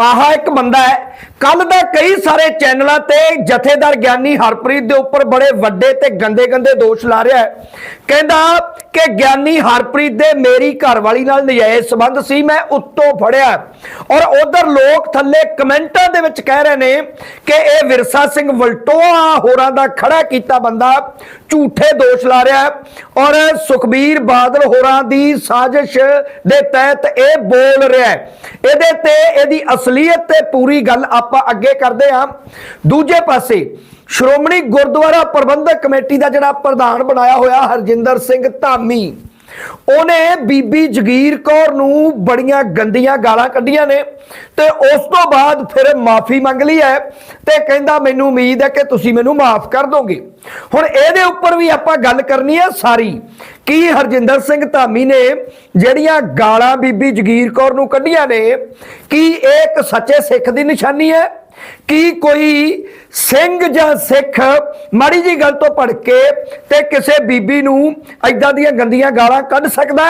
ਆਹ ਇੱਕ ਬੰਦਾ ਹੈ। ਕੱਲ ਦਾ ਕਈ ਸਾਰੇ ਚੈਨਲਾਂ ਤੇ ਜਥੇਦਾਰ ਗਿਆਨੀ ਹਰਪ੍ਰੀਤ ਦੇ ਉੱਪਰ ਬੜੇ ਵੱਡੇ ਤੇ ਗੰਦੇ ਗੰਦੇ ਦੋਸ਼ ਲਾ ਰਿਹਾ ਹੈ। ਕਹਿੰਦਾ ਕਿ ਗਿਆਨੀ ਹਰਪ੍ਰੀਤ ਦੇ ਮੇਰੀ ਘਰਵਾਲੀ ਨਾਲ ਨਜਾਇਜ਼ ਸੰਬੰਧ ਸੀ, ਮੈਂ ਉੱਤੋਂ ਫੜਿਆ। ਔਰ ਉਧਰ ਲੋਕ ਥੱਲੇ ਕਮੈਂਟਾਂ ਦੇ ਵਿੱਚ ਕਹਿ ਰਹੇ ਨੇ ਕਿ ਇਹ ਵਿਰਸਾ ਸਿੰਘ ਵਲਟੋਆ ਹੋਰਾਂ ਦਾ ਖੜਾ ਕੀਤਾ ਬੰਦਾ, ਝੂਠੇ ਦੋਸ਼ ਲਾ ਰਿਹਾ ਹੈ। ਔਰ ਸੁਖਬੀਰ ਬਾਦਲ ਹੋਰਾਂ ਦੀ ਸਾਜ਼ਿਸ਼ ਦੇ ਤਹਿਤ ਇਹ ਬੋਲ ਰਿਹਾ ਹੈ। ਇਹਦੇ ਤੇ, ਇਹਦੀ ਅਸਲੀਅਤ ਤੇ ਪੂਰੀ ਗੱਲ ਆਪਾਂ ਅੱਗੇ ਕਰਦੇ ਹਾਂ। ਦੂਜੇ ਪਾਸੇ ਸ਼੍ਰੋਮਣੀ ਗੁਰਦੁਆਰਾ ਪ੍ਰਬੰਧਕ ਕਮੇਟੀ ਦਾ ਜਿਹੜਾ ਪ੍ਰਧਾਨ ਬਣਾਇਆ ਹੋਇਆ ਹਰਜਿੰਦਰ ਸਿੰਘ ਧਾਮੀ, ਉਹਨੇ ਬੀਬੀ ਜਗੀਰ ਕੌਰ ਨੂੰ ਬੜੀਆਂ ਗੰਦੀਆਂ ਗਾਲਾਂ ਕੱਢੀਆਂ ਨੇ ਤੇ ਉਸ ਤੋਂ ਬਾਅਦ ਫਿਰ ਮਾਫੀ ਮੰਗ ਲਈ ਹੈ ਤੇ ਕਹਿੰਦਾ, ਮੈਨੂੰ ਉਮੀਦ ਹੈ ਕਿ ਤੁਸੀਂ ਮੈਨੂੰ ਮਾਫ ਕਰ ਦੋਗੇ। ਹੁਣ ਇਹਦੇ ਉੱਪਰ ਵੀ ਆਪਾਂ ਗੱਲ ਕਰਨੀ ਹੈ ਸਾਰੀ। ਕੀ ਹਰਜਿੰਦਰ ਸਿੰਘ ਧਾਮੀ ਨੇ ਜਿਹੜੀਆਂ ਗਾਲਾਂ ਬੀਬੀ ਜਗੀਰ ਕੌਰ ਨੂੰ ਕੱਢੀਆਂ ਨੇ, ਕੀ ਇਹ ਇੱਕ ਸੱਚੇ ਸਿੱਖ ਦੀ ਨਿਸ਼ਾਨੀ ਹੈ? ਕੀ ਕੋਈ ਸਿੰਘ ਜਾਂ ਸਿੱਖ, ਮਾੜੀ ਜੀ ਗੱਲ ਤੋਂ ਭੜ ਕੇ ਤੇ ਕਿਸੇ ਬੀਬੀ ਨੂੰ ਐਦਾਂ ਦੀਆਂ ਗੰਦੀਆਂ ਗਾਲਾਂ ਕੱਢ ਸਕਦਾ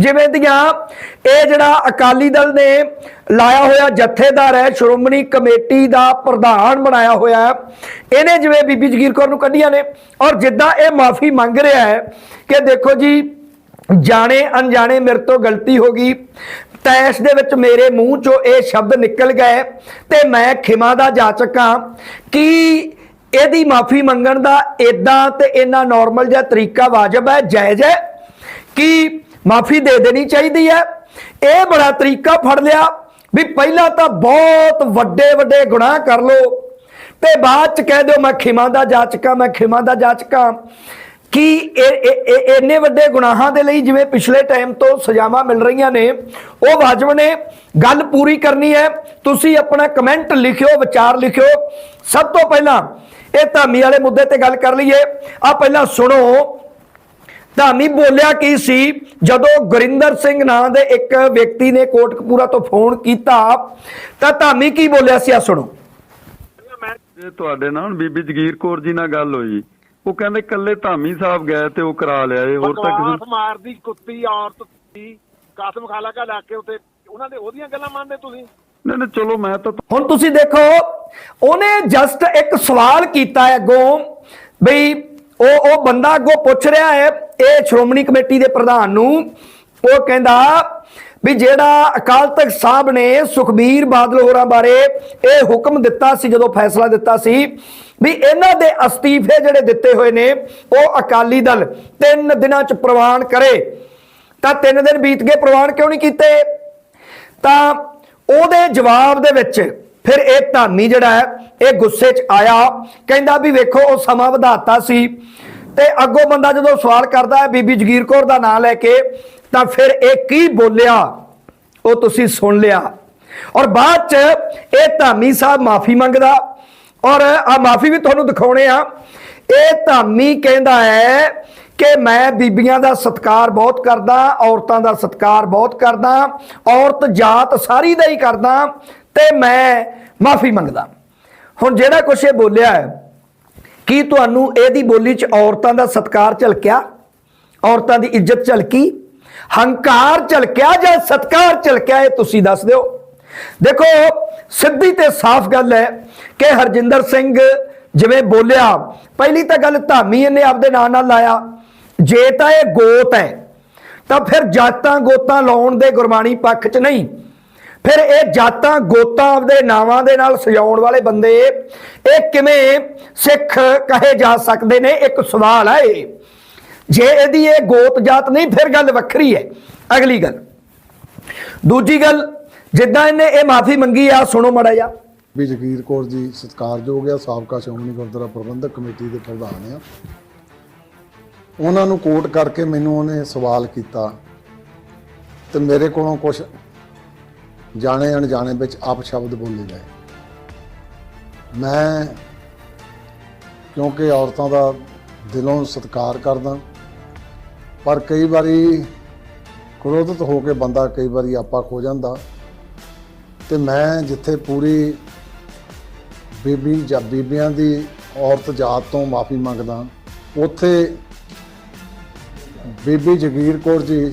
ਜਿਵੇਂ ਦੀਆਂ ਇਹ ਜਿਹੜਾ ਅਕਾਲੀ ਦਲ ਨੇ ਲਾਇਆ ਹੋਇਆ ਜਥੇਦਾਰ ਹੈ, ਸ਼੍ਰੋਮਣੀ ਕਮੇਟੀ ਦਾ ਪ੍ਰਧਾਨ ਬਣਾਇਆ ਹੋਇਆ ਇਹਨੇ ਜਿਵੇਂ ਬੀਬੀ ਜਗੀਰ ਕੌਰ ਨੂੰ ਕੱਢੀਆਂ ਨੇ। ਔਰ ਜਿੱਦਾਂ ਇਹ ਮਾਫੀ ਮੰਗ ਰਿਹਾ ਹੈ ਕਿ ਦੇਖੋ ਜੀ ਜਾਣੇ ਅਣਜਾਣੇ ਮੇਰੇ ਤੋਂ ਗਲਤੀ ਹੋ ਗਈ। ਤੈਸ਼ ਦੇ ਵਿੱਚ ਮੇਰੇ ਮੂੰਹ ਚੋਂ ਇਹ ਸ਼ਬਦ ਨਿਕਲ ਗਏ ਤੇ ਮੈਂ ਖਿਮਾ ਦਾ ਜਾਚਕ ਹਾਂ ਕਿ ਇਹਦੀ ਮਾਫੀ ਮੰਗਣ ਦਾ ਇਦਾਂ ਤੇ ਇੰਨਾ ਨਾਰਮਲ ਜਿਹਾ ਤਰੀਕਾ ਵਾਜਬ ਹੈ, ਜਾਇਜ਼ ਹੈ? ਕਿ ਮਾਫੀ ਦੇ ਦੇਣੀ ਚਾਹੀਦੀ ਹੈ? ਇਹ ਬੜਾ ਤਰੀਕਾ ਫੜ ਲਿਆ ਵੀ ਪਹਿਲਾਂ ਤਾਂ ਬਹੁਤ ਵੱਡੇ ਵੱਡੇ ਗੁਨਾਹ ਕਰ ਲੋ ਤੇ ਬਾਅਦ ਚ ਕਹਿ ਦਿਓ ਮੈਂ ਖਿਮਾ ਦਾ ਜਾਚਕਾਂ ਮੈਂ ਖਿਮਾ ਦਾ ਜਾਚਕਾਂ ਕਿ ਇਹ- ਇੰਨੇ ਵੱਡੇ ਗੁਨਾਹਾਂ ਦੇ ਲਈ ਜਿਵੇਂ ਪਿਛਲੇ ਟਾਈਮ ਤੋਂ ਸਜ਼ਾਵਾਂ ਮਿਲ ਰਹੀਆਂ ਨੇ, ਉਹ ਵਾਜਬ ਨੇ ਗੱਲ ਪੂਰੀ ਕਰਨੀ ਹੈ। ਤੁਸੀਂ ਆਪਣਾ ਕਮੈਂਟ ਲਿਖਿਓ, ਵਿਚਾਰ ਲਿਖਿਓ। ਸਭ ਤੋਂ ਪਹਿਲਾਂ ਇਹ ਧਾਮੀ ਵਾਲੇ ਮੁੱਦੇ ਤੇ ਗੱਲ ਕਰ ਲਈਏ। ਆ ਪਹਿਲਾਂ ਸੁਣੋ। ਧਾਮੀ ਬੋਲਿਆ ਕੀ ਸੀ? ਜਦੋਂ ਗੁਰਿੰਦਰ ਸਿੰਘ ਨਾਂ ਦੇ ਇੱਕ ਵਿਅਕਤੀ ਨੇ ਕੋਟਕਪੂਰਾ ਤੋਂ ਫੋਨ ਕੀਤਾ, ਤਾਂ ਧਾਮੀ ਕੀ ਬੋਲਿਆ ਸੀ? ਆ ਸੁਣੋ। ਇਹ ਤੁਹਾਡੇ ਨਾਲ ਬੀਬੀ ਜਗੀਰ ਕੌਰ ਜੀ ਨਾਲ ਗੱਲ ਹੋਈ। ਉਹ ਕਹਿੰਦੇ ਕੱਲੇ ਧਾਮੀ ਸਾਹਿਬ ਗਏ ਤੇ ਉਹ ਕਰਾ ਲਿਆ ਇਹ ਹੋਰ ਤਾਂ ਕਿਸੇ ਮਾਰਦੀ ਕੁੱਤੀ ਔਰਤ ਸੀ ਕਾਸਮ ਖਾਲਾ ਕਾ ਲਾ ਕੇ ਉਤੇ ਉਹਨਾਂ ਦੇ ਉਹਦੀਆਂ ਗੱਲਾਂ ਮੰਨਦੇ ਤੁਸੀਂ? ਨਹੀਂ ਨਹੀਂ ਚਲੋ ਮੈਂ ਤਾਂ ਹੁਣ ਤੁਸੀਂ ਦੇਖੋ ਉਹਨੇ ਜਸਟ ਇੱਕ ਸਵਾਲ ਕੀਤਾ ਹੈ ਅੱਗੋਂ ਬਈ ਉਹ ਉਹ ਬੰਦਾ ਅੱਗੋਂ ਪੁੱਛ ਰਿਹਾ ਹੈ ਇਹ ਸ਼੍ਰੋਮਣੀ ਕਮੇਟੀ ਦੇ ਪ੍ਰਧਾਨ ਨੂੰ ਉਹ ਕਹਿੰਦਾ ਵੀ ਜਿਹੜਾ ਅਕਾਲ ਤਖਤ ਸਾਹਿਬ ਨੇ ਸੁਖਬੀਰ ਬਾਦਲ ਹੋਰਾਂ ਬਾਰੇ ਇਹ ਹੁਕਮ ਦਿੱਤਾ ਸੀ ਜਦੋਂ ਫੈਸਲਾ ਦਿੱਤਾ ਸੀ ਵੀ ਇਹਨਾਂ ਦੇ ਅਸਤੀਫੇ ਜਿਹੜੇ ਦਿੱਤੇ ਹੋਏ ਨੇ, ਉਹ ਅਕਾਲੀ ਦਲ ਤਿੰਨ ਦਿਨਾਂ ਚ ਪ੍ਰਵਾਨ ਕਰੇ। ਤਾਂ ਤਿੰਨ ਦਿਨ ਬੀਤ ਗਏ, ਪ੍ਰਵਾਨ ਕਿਉਂ ਨਹੀਂ ਕੀਤੇ? ਤਾਂ ਉਹਦੇ ਜਵਾਬ ਦੇ ਵਿੱਚ ਫਿਰ ਇਹ ਧਾਮੀ ਜਿਹੜਾ ਹੈ, ਇਹ ਗੁੱਸੇ 'ਚ ਆਇਆ, ਕਹਿੰਦਾ ਵੀ ਵੇਖੋ, ਉਹ ਸਮਾਂ ਵਧਾਤਾ ਸੀ। ਤੇ ਅੱਗੋਂ ਬੰਦਾ ਜਦੋਂ ਸਵਾਲ ਕਰਦਾ ਹੈ, ਬੀਬੀ ਜਗੀਰ ਕੌਰ ਦਾ ਨਾਮ ਲੈ ਕੇ, ਤਾਂ ਫਿਰ ਇਹ ਕੀ ਬੋਲਿਆ? ਉਹ ਤੁਸੀਂ ਸੁਣ ਲਿਆ। ਔਰ ਬਾਅਦ 'ਚ ਇਹ ਧਾਮੀ ਸਾਹਿਬ ਮਾਫੀ ਮੰਗਦਾ। ਔਰ ਆ ਮਾਫੀ ਵੀ ਤੁਹਾਨੂੰ ਦਿਖਾਉਣੇ ਆ। ਇਹ ਧਾਮੀ ਕਹਿੰਦਾ ਹੈ ਕਿ ਮੈਂ ਬੀਬੀਆਂ ਦਾ ਸਤਿਕਾਰ ਬਹੁਤ ਕਰਦਾ, ਔਰਤਾਂ ਦਾ ਸਤਿਕਾਰ ਬਹੁਤ ਕਰਦਾ, ਔਰਤ ਜਾਤ ਸਾਰੀ ਦਾ ਹੀ ਕਰਦਾ ਤੇ ਮੈਂ ਮਾਫੀ ਮੰਗਦਾ। ਹੁਣ ਜਿਹੜਾ ਕੁਛ ਇਹ ਬੋਲਿਆ ਹੈ, ਕੀ ਤੁਹਾਨੂੰ ਇਹਦੀ ਬੋਲੀ 'ਚ ਔਰਤਾਂ ਦਾ ਸਤਿਕਾਰ ਝਲਕਿਆ? ਔਰਤਾਂ ਦੀ ਇੱਜ਼ਤ ਝਲਕੀ? ਹੰਕਾਰ ਝਲਕਿਆ ਜਾਂ ਸਤਿਕਾਰ ਝਲਕਿਆ, ਇਹ ਤੁਸੀਂ ਦੱਸ ਦਿਓ। ਦੇਖੋ, ਸਿੱਧੀ ਤੇ ਸਾਫ਼ ਗੱਲ ਹੈ ਕਿ ਹਰਜਿੰਦਰ ਸਿੰਘ ਜਿਵੇਂ ਬੋਲਿਆ, ਪਹਿਲੀ ਤਾਂ ਗੱਲ ਧਾਮੀ ਇਹਨੇ ਆਪਦੇ ਨਾਂ ਨਾਲ ਲਾਇਆ। ਜੇ ਤਾਂ ਇਹ ਗੋਤ ਹੈ, ਤਾਂ ਫਿਰ ਜਾਤਾਂ ਗੋਤਾਂ ਲਾਉਣ ਦੇ ਗੁਰਬਾਣੀ ਪੱਖ 'ਚ ਨਹੀਂ। ਫਿਰ ਇਹ ਜਾਤਾਂ ਗੋਤਾਂ ਆਪਦੇ ਨਾਵਾਂ ਦੇ ਨਾਲ ਸਜਾਉਣ ਵਾਲੇ ਬੰਦੇ, ਇਹ ਕਿਵੇਂ ਸਿੱਖ ਕਹੇ ਜਾ ਸਕਦੇ ਨੇ? ਇੱਕ ਸਵਾਲ ਹੈ ਇਹ। ਜੇ ਇਹਦੀ ਇਹ ਗੋਤ ਜਾਤ ਨਹੀਂ, ਫਿਰ ਗੱਲ ਵੱਖਰੀ ਹੈ। ਅਗਲੀ ਗੱਲ। ਦੂਜੀ ਗੱਲ ਜਿੱਦਾਂ ਇਹਨੇ ਇਹ ਮਾਫੀ ਮੰਗੀ ਆ, ਸੁਣੋ ਮੜਾ ਜਾ ਵੀ ਜਗੀਰ ਕੌਰ ਜੀ ਸਤਿਕਾਰਯੋਗ ਆ, ਸਾਬਕਾ ਸ਼੍ਰੋਮਣੀ ਗੁਰਦੁਆਰਾ ਪ੍ਰਬੰਧਕ ਕਮੇਟੀ ਦੇ ਪ੍ਰਧਾਨ ਆ। ਉਹਨਾਂ ਨੂੰ ਕੋਟ ਕਰਕੇ ਮੈਨੂੰ ਉਹਨੇ ਸਵਾਲ ਕੀਤਾ ਤੇ ਮੇਰੇ ਕੋਲੋਂ ਕੁਝ ਜਾਣੇ ਅਣਜਾਣੇ ਵਿੱਚ ਆਪ ਸ਼ਬਦ ਬੋਲੇ ਗਏ। ਮੈਂ ਕਿਉਂਕਿ ਔਰਤਾਂ ਦਾ ਦਿਲੋਂ ਸਤਿਕਾਰ ਕਰਦਾ, ਪਰ ਕਈ ਵਾਰੀ ਕ੍ਰੋਧਿਤ ਹੋ ਕੇ ਬੰਦਾ ਕਈ ਵਾਰੀ ਆਪਾ ਖੋ ਜਾਂਦਾ। ਤੇ ਮੈਂ ਜਿੱਥੇ ਪੂਰੀ ਬੀਬੀ ਜਾਂ ਬੀਬੀਆਂ ਦੀ ਔਰਤ ਜਾਤ ਤੋਂ ਮਾਫੀ ਮੰਗਦਾ, ਉੱਥੇ ਬੀਬੀ ਜਗੀਰ ਕੌਰ ਜੀ,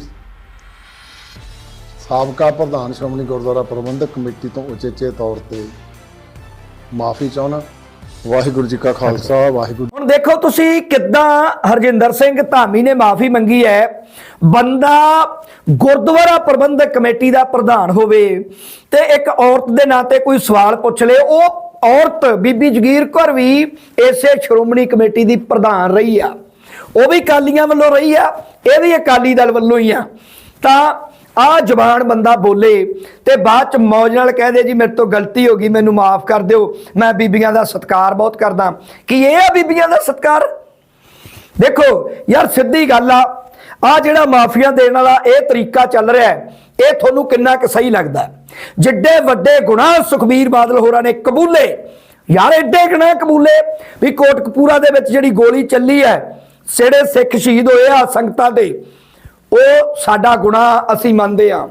ਸਾਬਕਾ ਪ੍ਰਧਾਨ ਸ਼੍ਰੋਮਣੀ ਗੁਰਦੁਆਰਾ ਪ੍ਰਬੰਧਕ ਕਮੇਟੀ ਤੋਂ ਉਚੇਚੇ ਤੌਰ ਤੇ ਮਾਫੀ ਚਾਹੁੰਦਾ। ਵਾਹਿਗੁਰੂ ਜੀ ਕਾ ਖਾਲਸਾ, ਵਾਹਿਗੁਰੂ ਹੁਣ ਦੇਖੋ ਤੁਸੀਂ ਕਿੱਦਾਂ ਹਰਜਿੰਦਰ ਸਿੰਘ ਧਾਮੀ ਨੇ ਮਾਫੀ ਮੰਗੀ ਹੈ। ਬੰਦਾ ਗੁਰਦੁਆਰਾ ਪ੍ਰਬੰਧਕ ਕਮੇਟੀ ਦਾ ਪ੍ਰਧਾਨ ਹੋਵੇ ਤੇ ਇੱਕ ਔਰਤ ਦੇ ਨਾਂ ਤੇ ਕੋਈ ਸਵਾਲ ਪੁੱਛ ਲੇ, ਉਹ ਔਰਤ ਬੀਬੀ ਜਗੀਰ ਕੌਰ ਵੀ ਇਸੇ ਸ਼੍ਰੋਮਣੀ ਕਮੇਟੀ ਦੀ ਪ੍ਰਧਾਨ ਰਹੀ ਆ। ਉਹ ਵੀ ਕਾਲੀਆਂ ਵੱਲੋਂ ਰਹੀ ਆ, ਇਹ ਵੀ ਅਕਾਲੀ ਦਲ ਵੱਲੋਂ ਹੀ ਆ। ਤਾਂ ਆ ਜਵਾਨ ਬੰਦਾ ਬੋਲੇ ਤੇ ਬਾਅਦ ਚ ਮੌਜ ਨਾਲ ਕਹਿ ਦੇ ਜੀ ਮੇਰੇ ਤੋਂ ਗਲਤੀ ਹੋ ਗਈ, ਮੈਨੂੰ ਮਾਫ ਕਰ ਦਿਓ, ਮੈਂ ਬੀਬੀਆਂ ਦਾ ਸਤਿਕਾਰ ਬਹੁਤ ਕਰਦਾ। ਕੀ ਇਹ ਆ ਬੀਬੀਆਂ ਦਾ ਸਤਿਕਾਰ? ਦੇਖੋ ਯਾਰ ਸਿੱਧੀ ਗੱਲ ਆ ਆ ਜਿਹੜਾ ਮਾਫੀਆਂ ਦੇਣ ਵਾਲਾ ਇਹ ਤਰੀਕਾ ਚੱਲ ਰਿਹਾ ਹੈ, ਇਹ ਤੁਹਾਨੂੰ ਕਿੰਨਾ ਕੁ ਸਹੀ ਲੱਗਦਾ ਜਿੱਡੇ ਵੱਡੇ ਗੁਨਾਹ ਸੁਖਬੀਰ ਬਾਦਲ ਹੋਰਾਂ ਨੇ ਕਬੂਲੇ, ਯਾਰ ਐਡੇ ਗੁਨਾਹ ਕਬੂਲੇ ਵੀ ਕੋਟਕਪੂਰਾ ਦੇ ਵਿੱਚ ਜਿਹੜੀ ਗੋਲੀ ਚੱਲੀ ਹੈ ਜਿਹੜੇ ਸਿੱਖ ਸ਼ਹੀਦ ਹੋਏ ਆ ਸੰਗਤਾਂ ਦੇ ਉਹ ਸਾਡਾ ਗੁਨਾਹ ਅਸੀਂ ਮੰਨਦੇ ਆ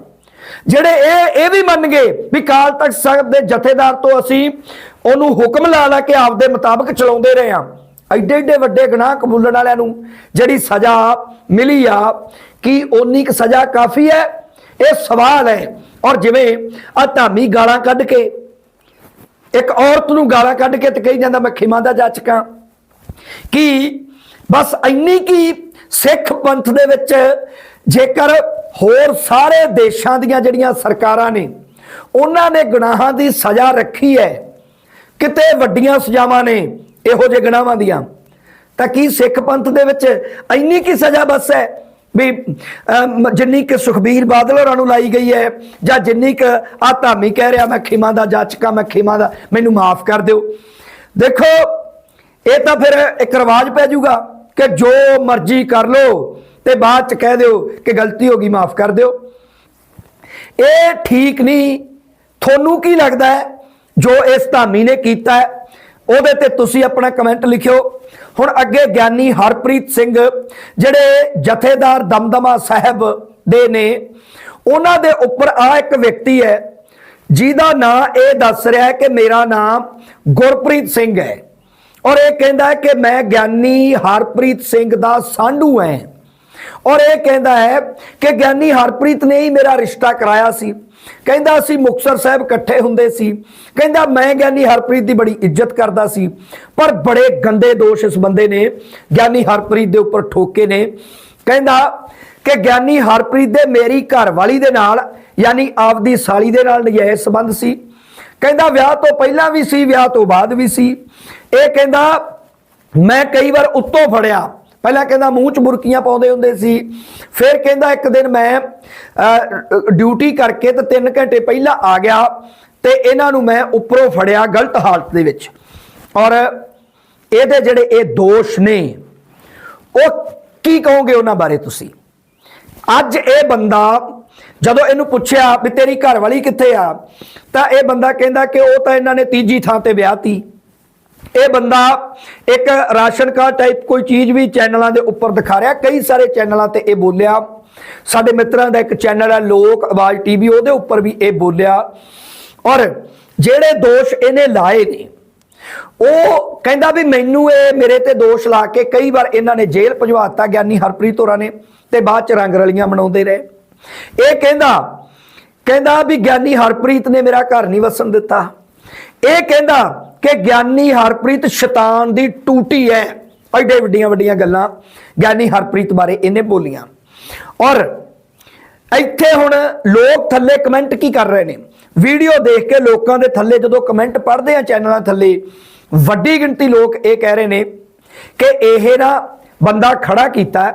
ਜਿਹੜੇ ਇਹ ਇਹ ਵੀ ਮੰਨ ਗਏ ਵੀ ਕਾਲ ਤਖਤ ਸਾਹਿਬ ਦੇ ਜਥੇਦਾਰ ਤੋਂ ਅਸੀਂ ਉਹਨੂੰ ਹੁਕਮ ਲਾ ਲਾ ਕੇ ਆਪਦੇ ਮੁਤਾਬਕ ਚਲਾਉਂਦੇ ਰਹੇ ਆ ਐਡੇ ਐਡੇ ਵੱਡੇ ਗੁਨਾਹ ਕਬੂਲਣ ਵਾਲਿਆਂ ਨੂੰ ਜਿਹੜੀ ਸਜ਼ਾ ਮਿਲੀ ਆ, ਕੀ ਓਨੀ ਕੁ ਸਜ਼ਾ ਕਾਫੀ ਹੈ? ਇਹ ਸਵਾਲ ਹੈ। ਔਰ ਜਿਵੇਂ ਆ ਧਾਮੀ ਗਾਲਾਂ ਕੱਢ ਕੇ, ਇੱਕ ਔਰਤ ਨੂੰ ਗਾਲਾਂ ਕੱਢ ਕੇ ਤੇ ਕਹੀ ਜਾਂਦਾ, ਮੈਂ ਖਿਮਾ ਦਾ ਜਾ ਜਾਚਕਾਂ ਕੀ ਬਸ ਇੰਨੀ ਕੀ ਸਿੱਖ ਪੰਥ ਦੇ ਵਿੱਚ ਜੇਕਰ ਹੋਰ ਸਾਰੇ ਦੇਸ਼ਾਂ ਦੀਆਂ ਜਿਹੜੀਆਂ ਸਰਕਾਰਾਂ ਨੇ, ਉਹਨਾਂ ਨੇ ਗੁਨਾਹਾਂ ਦੀ ਸਜ਼ਾ ਰੱਖੀ ਹੈ, ਕਿਤੇ ਵੱਡੀਆਂ ਸਜ਼ਾਵਾਂ ਨੇ, ਇਹੋ ਜਿਹੇ ਗੁਨਾਹਾਂ ਦੀਆਂ, ਤਾਂ ਕੀ ਸਿੱਖ ਪੰਥ ਦੇ ਵਿੱਚ ਇੰਨੀ ਕੀ ਸਜ਼ਾ ਬਸ ਹੈ ਵੀ ਜਿੰਨੀ ਕਿ ਸੁਖਬੀਰ ਬਾਦਲ ਹੋਰਾਂ ਨੂੰ ਲਾਈ ਗਈ ਹੈ, ਜਾਂ ਜਿੰਨੀ ਕਿ ਆ ਧਾਮੀ ਕਹਿ ਰਿਹਾ ਮੈਂ ਖਿਮਾ ਦਾ ਜਾਚਕਾ, ਮੈਂ ਖਿਮਾ ਦਾ, ਮੈਨੂੰ ਮਾਫ ਕਰ ਦਿਓ। ਦੇਖੋ, ਇਹ ਤਾਂ ਫਿਰ ਇੱਕ ਰਿਵਾਜ ਪੈ ਜਾਊਗਾ। ਕਿ ਜੋ ਮਰਜ਼ੀ ਕਰ ਲੋ ਤੇ ਬਾਅਦ ਚ ਕਹਿ ਦਿਓ ਕਿ ਗਲਤੀ ਹੋ ਗਈ, ਮਾਫ ਕਰ ਦਿਓ। ਇਹ ਠੀਕ ਨਹੀਂ, ਤੁਹਾਨੂੰ ਕੀ ਲੱਗਦਾ ਹੈ ਜੋ ਇਸ ਧਾਮੀ ਨੇ ਕੀਤਾ ਹੈ? ਉਹਦੇ ਤੇ ਤੁਸੀਂ ਆਪਣਾ ਕਮੈਂਟ ਲਿਖਿਓ। ਹੁਣ ਅੱਗੇ ਗਿਆਨੀ ਹਰਪ੍ਰੀਤ ਸਿੰਘ, ਜਿਹੜੇ ਜਥੇਦਾਰ ਦਮਦਮਾ ਸਾਹਿਬ ਦੇ ਨੇ, ਉਹਨਾਂ ਦੇ ਉੱਪਰ ਆ ਇੱਕ ਵਿਅਕਤੀ ਹੈ, ਜਿਹਦਾ ਨਾਂ ਇਹ ਦੱਸ ਰਿਹਾ ਹੈ ਕਿ ਮੇਰਾ ਨਾਮ ਗੁਰਪ੍ਰੀਤ ਸਿੰਘ ਹੈ। ਔਰ ਇਹ ਕਹਿੰਦਾ ਹੈ ਕਿ ਮੈਂ ਗਿਆਨੀ ਹਰਪ੍ਰੀਤ ਸਿੰਘ ਦਾ ਸਾਂਢੂ ਹਾਂ ਔਰ ਇਹ ਕਹਿੰਦਾ ਹੈ ਕਿ ਗਿਆਨੀ ਹਰਪ੍ਰੀਤ ਨੇ ਹੀ ਮੇਰਾ ਰਿਸ਼ਤਾ ਕਰਾਇਆ ਸੀ। ਕਹਿੰਦਾ ਅਸੀਂ ਮੁਕਤਸਰ ਸਾਹਿਬ ਇਕੱਠੇ ਹੁੰਦੇ ਸੀ। ਕਹਿੰਦਾ ਮੈਂ ਗਿਆਨੀ ਹਰਪ੍ਰੀਤ ਦੀ ਬੜੀ ਇੱਜ਼ਤ ਕਰਦਾ ਸੀ। ਪਰ ਬੜੇ ਗੰਦੇ ਦੋਸ਼ ਇਸ ਬੰਦੇ ਨੇ, ਗਿਆਨੀ ਹਰਪ੍ਰੀਤ ਦੇ ਉੱਪਰ ਠੋਕੇ ਨੇ। ਕਹਿੰਦਾ ਕਿ ਗਿਆਨੀ ਹਰਪ੍ਰੀਤ ਦੇ ਮੇਰੀ ਘਰ ਵਾਲੀ ਦੇ ਨਾਲ, ਯਾਨੀ ਆਪਦੀ ਸਾਲੀ ਦੇ ਨਾਲ ਨਜਾਇਜ਼ ਸੰਬੰਧ ਸੀ। ਕਹਿੰਦਾ ਵਿਆਹ ਤੋਂ ਪਹਿਲਾਂ ਵੀ ਸੀ, ਵਿਆਹ ਤੋਂ ਬਾਅਦ ਵੀ ਸੀ। ਇਹ ਕਹਿੰਦਾ, ਮੈਂ ਕਈ ਵਾਰ ਉੱਤੋਂ ਫੜਿਆ। ਪਹਿਲਾਂ ਕਹਿੰਦਾ ਮੂੰਹ ਚ ਬੁਰਕੀਆਂ ਪਾਉਂਦੇ ਹੁੰਦੇ ਸੀ। ਫਿਰ ਕਹਿੰਦਾ ਇੱਕ ਦਿਨ ਮੈਂ ਡਿਊਟੀ ਕਰਕੇ ਤੇ 3 ਘੰਟੇ ਪਹਿਲਾਂ ਆ ਗਿਆ ਤੇ ਇਹਨਾਂ ਨੂੰ ਮੈਂ ਉੱਪਰੋਂ ਫੜਿਆ ਗਲਤ ਹਾਲਤ ਦੇ ਵਿੱਚ। ਔਰ ਇਹਦੇ ਜਿਹੜੇ ਇਹ ਦੋਸ਼ ਨੇ, ਉਹ ਕੀ ਕਹੋਗੇ ਉਹਨਾਂ ਬਾਰੇ ਤੁਸੀਂ? ਅੱਜ ਇਹ ਬੰਦਾ ਜਦੋਂ ਇਹਨੂੰ ਪੁੱਛਿਆ ਵੀ ਤੇਰੀ ਘਰ ਵਾਲੀ ਕਿੱਥੇ ਆ, ਤਾਂ ਇਹ ਬੰਦਾ ਕਹਿੰਦਾ ਕਿ ਉਹ ਤਾਂ ਇਹਨਾਂ ਨੇ ਤੀਜੀ ਥਾਂ ਤੇ ਵਿਆਹਤੀ ਇਹ ਬੰਦਾ ਇੱਕ ਰਾਸ਼ਨ ਕਾਰਡ ਟਾਈਪ ਕੋਈ ਚੀਜ਼ ਵੀ ਚੈਨਲਾਂ ਦੇ ਉੱਪਰ ਦਿਖਾ ਰਿਹਾ। ਕਈ ਸਾਰੇ ਚੈਨਲਾਂ ਤੇ ਇਹ ਬੋਲਿਆ। ਸਾਡੇ ਮਿੱਤਰਾਂ ਦਾ ਇੱਕ ਚੈਨਲ ਹੈ ਲੋਕ ਆਵਾਜ਼ ਟੀਵੀ, ਉਹਦੇ ਉੱਪਰ ਵੀ ਇਹ ਬੋਲਿਆ। ਔਰ ਜਿਹੜੇ ਦੋਸ਼ ਇਹਨੇ ਲਾਏ ਨੇ, ਉਹ ਕਹਿੰਦਾ ਵੀ ਮੈਨੂੰ ਇਹ ਮੇਰੇ ਤੇ ਦੋਸ਼ ਲਾ ਕੇ ਕਈ ਵਾਰ ਇਹਨਾਂ ਨੇ ਜੇਲ੍ਹ ਭਜਵਾਤਾ ਗਿਆਨੀ ਹਰਪ੍ਰੀਤ ਹੋਰਾਂ ਨੇ ਤੇ ਬਾਅਦ ਚ ਰੰਗ ਰਲੀਆਂ ਮਨਾਉਂਦੇ ਰਹੇ। ਇਹ ਕਹਿੰਦਾ ਕਹਿੰਦਾ ਵੀ ਗਿਆਨੀ ਹਰਪ੍ਰੀਤ ਨੇ ਮੇਰਾ ਘਰ ਨਹੀਂ ਵਸਣ ਦਿੱਤਾ। ਇਹ ਕਹਿੰਦਾ ਕਿ ਗਿਆਨੀ ਹਰਪ੍ਰੀਤ ਸ਼ੈਤਾਨ ਦੀ ਟੂਟੀ ਹੈ। ਐਡੇ ਵੱਡੀਆਂ ਵੱਡੀਆਂ ਗੱਲਾਂ ਗਿਆਨੀ ਹਰਪ੍ਰੀਤ ਬਾਰੇ ਇਹਨੇ ਬੋਲੀਆਂ। ਔਰ ਇੱਥੇ ਹੁਣ ਲੋਕ ਥੱਲੇ ਕਮੈਂਟ ਕੀ ਕਰ ਰਹੇ ਨੇ? ਵੀਡੀਓ ਦੇਖ ਕੇ ਲੋਕਾਂ ਦੇ ਥੱਲੇ ਜਦੋਂ ਕਮੈਂਟ ਪੜ੍ਹਦੇ ਆ ਚੈਨਲਾਂ ਥੱਲੇ, ਵੱਡੀ ਗਿਣਤੀ ਲੋਕ ਇਹ ਕਹਿ ਰਹੇ ਨੇ ਕਿ ਇਹ ਨਾ ਬੰਦਾ ਖੜਾ ਕੀਤਾ,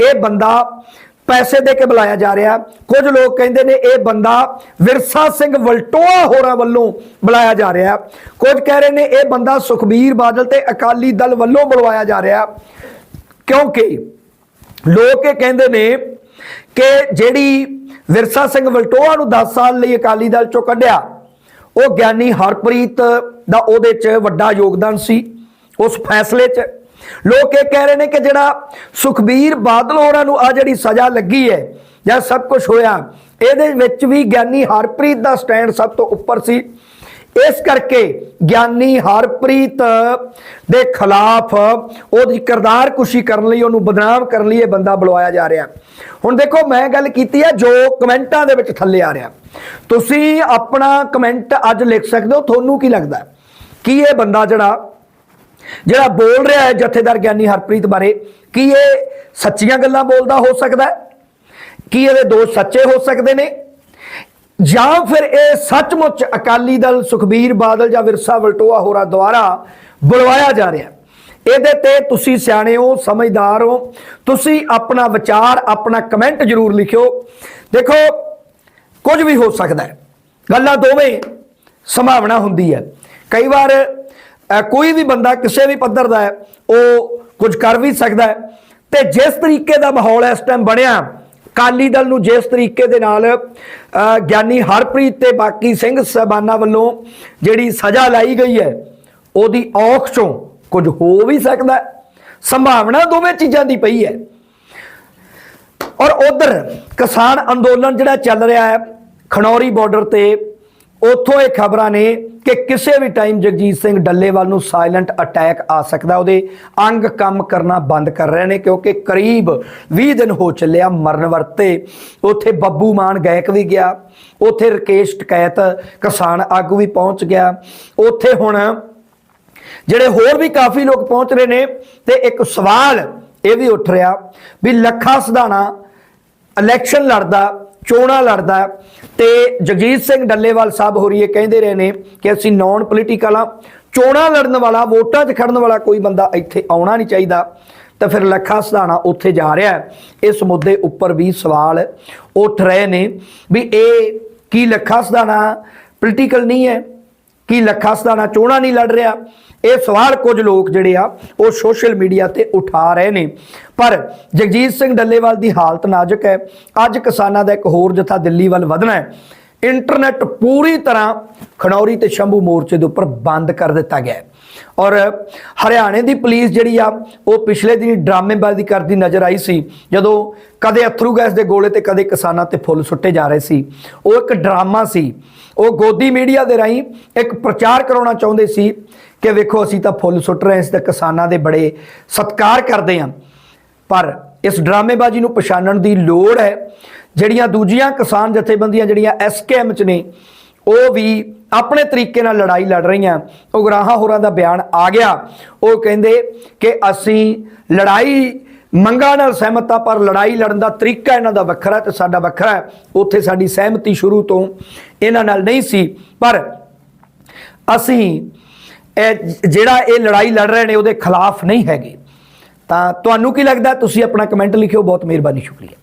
ਇਹ ਬੰਦਾ ਪੈਸੇ ਦੇ ਕੇ ਬੁਲਾਇਆ ਜਾ ਰਿਹਾ। ਕੁਝ ਲੋਕ ਕਹਿੰਦੇ ਨੇ ਇਹ ਬੰਦਾ ਵਿਰਸਾ ਸਿੰਘ ਵਲਟੋਆ ਹੋਰਾਂ ਵੱਲੋਂ ਬੁਲਾਇਆ ਜਾ ਰਿਹਾ। ਕੁਝ ਕਹਿ ਰਹੇ ਨੇ ਇਹ ਬੰਦਾ ਸੁਖਬੀਰ ਬਾਦਲ ਤੇ ਅਕਾਲੀ ਦਲ ਵੱਲੋਂ ਬੁਲਵਾਇਆ ਜਾ ਰਿਹਾ। ਕਿਉਂਕਿ ਲੋਕ ਇਹ ਕਹਿੰਦੇ ਨੇ ਕਿ ਜਿਹੜੀ ਵਿਰਸਾ ਸਿੰਘ ਵਲਟੋਆ ਨੂੰ 10 ਸਾਲ ਲਈ ਅਕਾਲੀ ਦਲ ਚੋਂ ਕੱਢਿਆ, ਉਹ ਗਿਆਨੀ ਹਰਪ੍ਰੀਤ ਦਾ ਉਹਦੇ 'ਚ ਵੱਡਾ ਯੋਗਦਾਨ ਸੀ। ਉਸ ਫੈਸਲੇ 'ਚ ਲੋਕ ਇਹ ਕਹਿ ਰਹੇ ਨੇ ਕਿ ਜਿਹੜਾ ਸੁਖਬੀਰ ਬਾਦਲ ਹੋਰਾਂ ਨੂੰ ਆ ਜਿਹੜੀ ਸਜ਼ਾ ਲੱਗੀ ਹੈ, ਜਾਂ ਸਭ ਕੁਝ ਹੋਇਆ, ਇਹਦੇ ਵਿੱਚ ਵੀ ਗਿਆਨੀ ਹਰਪ੍ਰੀਤ ਦਾ ਸਟੈਂਡ ਸਭ ਤੋਂ ਉੱਪਰ ਸੀ। ਇਸ ਕਰਕੇ ਗਿਆਨੀ ਹਰਪ੍ਰੀਤ ਦੇ ਖਿਲਾਫ ਉਹਦੀ ਕਿਰਦਾਰ ਕੁਸ਼ੀ ਕਰਨ ਲਈ, ਉਹਨੂੰ ਬਦਨਾਮ ਕਰਨ ਲਈ ਇਹ ਬੰਦਾ ਬੁਲਾਇਆ ਜਾ ਰਿਹਾ। ਹੁਣ ਦੇਖੋ, ਮੈਂ ਗੱਲ ਕੀਤੀ ਹੈ ਜੋ ਕਮੈਂਟਾਂ ਦੇ ਵਿੱਚ ਥੱਲੇ ਆ ਰਿਹਾ। ਤੁਸੀਂ ਆਪਣਾ ਕਮੈਂਟ ਅੱਜ ਲਿਖ ਸਕਦੇ ਹੋ, ਤੁਹਾਨੂੰ ਕੀ ਲੱਗਦਾ ਹੈ? ਕੀ ਇਹ ਬੰਦਾ ਜਿਹੜਾ ਜਿਹੜਾ ਬੋਲ ਰਿਹਾ ਹੈ ਜਥੇਦਾਰ ਗਿਆਨੀ ਹਰਪ੍ਰੀਤ ਬਾਰੇ, ਕੀ ਇਹ ਸੱਚੀਆਂ ਗੱਲਾਂ ਬੋਲਦਾ ਹੋ ਸਕਦਾ ਹੈ? ਕੀ ਇਹਦੇ ਦੋਸ਼ ਸੱਚੇ ਹੋ ਸਕਦੇ ਨੇ? ਜਾਂ ਫਿਰ ਇਹ ਸੱਚਮੁੱਚ ਅਕਾਲੀ ਦਲ ਸੁਖਬੀਰ ਬਾਦਲ ਜਾਂ ਵਿਰਸਾ ਵਲਟੋਆ ਹੋਰਾਂ ਦੁਆਰਾ ਬੁਲਵਾਇਆ ਜਾ ਰਿਹਾ ਇਹਦੇ ਤੇ ਤੁਸੀਂ ਸਿਆਣੇ ਹੋ, ਸਮਝਦਾਰ ਹੋ, ਤੁਸੀਂ ਆਪਣਾ ਵਿਚਾਰ, ਆਪਣਾ ਕਮੈਂਟ ਜ਼ਰੂਰ ਲਿਖਿਓ। ਦੇਖੋ, ਕੁਝ ਵੀ ਹੋ ਸਕਦਾ ਹੈ। ਗੱਲਾਂ ਦੋਵੇਂ ਸੰਭਾਵਨਾ ਹੁੰਦੀ ਹੈ। ਕਈ ਵਾਰ ਕੋਈ ਵੀ ਬੰਦਾ ਕਿਸੇ ਵੀ ਪੱਧਰ ਦਾ ਹੈ, ਉਹ ਕੁਝ ਕਰ ਵੀ ਸਕਦਾ ਹੈ। ਤੇ ਜਿਸ ਤਰੀਕੇ ਦਾ ਮਾਹੌਲ ਇਸ ਟਾਈਮ ਬਣਿਆ ਕਾਲੀ ਦਲ ਨੂੰ ਜਿਸ ਤਰੀਕੇ ਦੇ ਨਾਲ ਗਿਆਨੀ ਹਰਪ੍ਰੀਤ ਤੇ ਬਾਕੀ ਸਿੰਘ ਸਾਹਿਬਾਨਾਂ ਵੱਲੋਂ ਜਿਹੜੀ ਸਜ਼ਾ ਲਾਈ ਗਈ ਹੈ, ਉਹਦੀ ਔਖ ਚੋਂ ਕੁਝ ਹੋ ਵੀ ਸਕਦਾ ਹੈ। ਸੰਭਾਵਨਾ ਦੋਵੇਂ ਚੀਜ਼ਾਂ ਦੀ ਪਈ ਹੈ। ਔਰ ਉਧਰ ਕਿਸਾਨ ਅੰਦੋਲਨ ਜਿਹੜਾ ਚੱਲ ਰਿਹਾ ਹੈ ਖਣੌਰੀ ਬਾਰਡਰ ਤੇ ਉੱਥੋਂ ਇਹ ਖਬਰਾਂ ਨੇ ਕਿ ਕਿਸੇ ਵੀ ਟਾਈਮ ਜਗਜੀਤ ਸਿੰਘ ਡੱਲੇਵਾਲ ਨੂੰ ਸਾਇਲੈਂਟ ਅਟੈਕ ਆ ਸਕਦਾ, ਉਹਦੇ ਅੰਗ ਕੰਮ ਕਰਨਾ ਬੰਦ ਕਰ ਰਹੇ ਨੇ, ਕਿਉਂਕਿ ਕਰੀਬ 20 ਦਿਨ ਹੋ ਚੱਲਿਆ ਮਰਨ ਵਰਤੇ। ਉੱਥੇ ਬੱਬੂ ਮਾਨ ਗਾਇਕ ਵੀ ਗਿਆ, ਉੱਥੇ ਰਕੇਸ਼ ਟਕੈਤ ਕਿਸਾਨ ਆਗੂ ਵੀ ਪਹੁੰਚ ਗਿਆ। ਉੱਥੇ ਹੁਣ ਜਿਹੜੇ ਹੋਰ ਵੀ ਕਾਫੀ ਲੋਕ ਪਹੁੰਚ ਰਹੇ ਨੇ, ਤੇ ਇੱਕ ਸਵਾਲ ਇਹ ਵੀ ਉੱਠ ਰਿਹਾ ਵੀ ਲੱਖਾ ਸਧਾਣਾ ਇਲੈਕਸ਼ਨ ਲੜਦਾ ਚੋਣਾਂ ਲੜਦਾ ਤੇ ਜਗਜੀਤ ਸਿੰਘ ਡੱਲੇਵਾਲ ਸਾਹਿਬ ਹੋਰੀ ਇਹ ਕਹਿੰਦੇ ਰਹੇ ਨੇ ਕਿ ਅਸੀਂ ਨਾਨ ਪੋਲੀਟੀਕਲ ਆ ਚੋਣਾਂ ਲੜਨ ਵਾਲਾ, ਵੋਟਾਂ 'ਚ ਖੜਨ ਵਾਲਾ ਕੋਈ ਬੰਦਾ ਇੱਥੇ ਆਉਣਾ ਨਹੀਂ ਚਾਹੀਦਾ। ਤਾਂ ਫਿਰ ਲੱਖਾ ਸਧਾਣਾ ਉੱਥੇ ਜਾ ਰਿਹਾ ਇਸ ਮੁੱਦੇ ਉੱਪਰ ਵੀ ਸਵਾਲ ਉੱਠ ਰਹੇ ਨੇ ਵੀ ਇਹ ਕੀ ਲੱਖਾ ਸਧਾਣਾ ਪੋਲੀਟੀਕਲ ਨਹੀਂ ਹੈ। ਕੀ ਲੱਖਾ ਸਧਾਣਾ ਚੋਣਾਂ ਨਹੀਂ ਲੜ ਰਿਹਾ? ਇਹ ਸਵਾਲ ਕੁਝ ਲੋਕ ਜਿਹੜੇ ਆ, ਉਹ ਸੋਸ਼ਲ ਮੀਡੀਆ ਤੇ ਉਠਾ ਰਹੇ ਨੇ। ਪਰ ਜਗਜੀਤ ਸਿੰਘ ਡੱਲੇਵਾਲ ਦੀ ਹਾਲਤ ਨਾਜ਼ੁਕ ਹੈ। ਅੱਜ ਕਿਸਾਨਾਂ ਦਾ ਇੱਕ ਹੋਰ ਜਥਾ ਦਿੱਲੀ ਵੱਲ ਵਧਣਾ ਹੈ। ਇੰਟਰਨੈਟ ਪੂਰੀ ਤਰ੍ਹਾਂ ਖਣੌਰੀ ਤੇ ਸ਼ੰਭੂ ਮੋਰਚੇ ਦੇ ਉੱਪਰ ਬੰਦ ਕਰ ਦਿੱਤਾ ਗਿਆ ਹੈ। ਔਰ ਹਰਿਆਣੇ ਦੀ ਪੁਲਿਸ ਜਿਹੜੀ ਆ, ਉਹ ਪਿਛਲੇ ਦਿਨੀ ਡਰਾਮੇਬਾਜ਼ੀ ਕਰਦੀ ਨਜ਼ਰ ਆਈ ਸੀ, ਜਦੋਂ ਕਦੇ ਅਥਰੂ ਗੈਸ ਦੇ ਗੋਲੇ ਤੇ ਕਦੇ ਕਿਸਾਨਾਂ ਤੇ ਫੁੱਲ ਸੁੱਟੇ ਜਾ ਰਹੇ ਸੀ। ਉਹ ਇੱਕ ਡਰਾਮਾ ਸੀ। ਉਹ ਗੋਦੀ ਮੀਡੀਆ ਦੇ ਰਾਹੀਂ ਇੱਕ ਪ੍ਰਚਾਰ ਕਰਾਉਣਾ ਚਾਹੁੰਦੇ ਸੀ ਕਿ ਵੇਖੋ, ਅਸੀਂ ਤਾਂ ਫੁੱਲ ਸੁੱਟ ਰਹੇ ਹਾਂ ਇਸ ਤਾਂ ਕਿਸਾਨਾਂ ਦੇ ਬੜੇ ਸਤਿਕਾਰ ਕਰਦੇ ਹਾਂ। ਪਰ ਇਸ ਡਰਾਮੇਬਾਜ਼ੀ ਨੂੰ ਪਛਾਣਨ ਦੀ ਲੋੜ ਹੈ। ਜਿਹੜੀਆਂ ਦੂਜੀਆਂ ਕਿਸਾਨ ਜਥੇਬੰਦੀਆਂ, ਜਿਹੜੀਆਂ ਐਸਕੇਐਮ ਚ ਨੇ, ਉਹ ਵੀ ਆਪਣੇ ਤਰੀਕੇ ਨਾਲ ਲੜਾਈ ਲੜ ਰਹੀਆਂ। ਉਗਰਾਹਾਂ ਹੋਰਾਂ ਦਾ ਬਿਆਨ ਆ ਗਿਆ। ਉਹ ਕਹਿੰਦੇ ਕਿ ਅਸੀਂ ਲੜਾਈ ਮੰਗਾਂ ਨਾਲ ਸਹਿਮਤ ਆ ਪਰ ਲੜਾਈ ਲੜਨ ਦਾ ਤਰੀਕਾ ਇਹਨਾਂ ਦਾ ਵੱਖਰਾ ਤੇ ਸਾਡਾ ਵੱਖਰਾ ਹੈ। ਉੱਥੇ ਸਾਡੀ ਸਹਿਮਤੀ ਸ਼ੁਰੂ ਤੋਂ ਇਹਨਾਂ ਨਾਲ ਨਹੀਂ ਸੀ। ਪਰ ਅਸੀਂ ਇਹ ਜਿਹੜਾ ਇਹ ਲੜਾਈ ਲੜ ਰਹੇ ਨੇ, ਉਹਦੇ ਖਿਲਾਫ ਨਹੀਂ ਹੈਗੇ। ਤਾਂ ਤੁਹਾਨੂੰ ਕੀ ਲੱਗਦਾ? ਤੁਸੀਂ ਆਪਣਾ ਕਮੈਂਟ ਲਿਖਿਓ। ਬਹੁਤ ਮਿਹਰਬਾਨੀ, ਸ਼ੁਕਰੀਆ।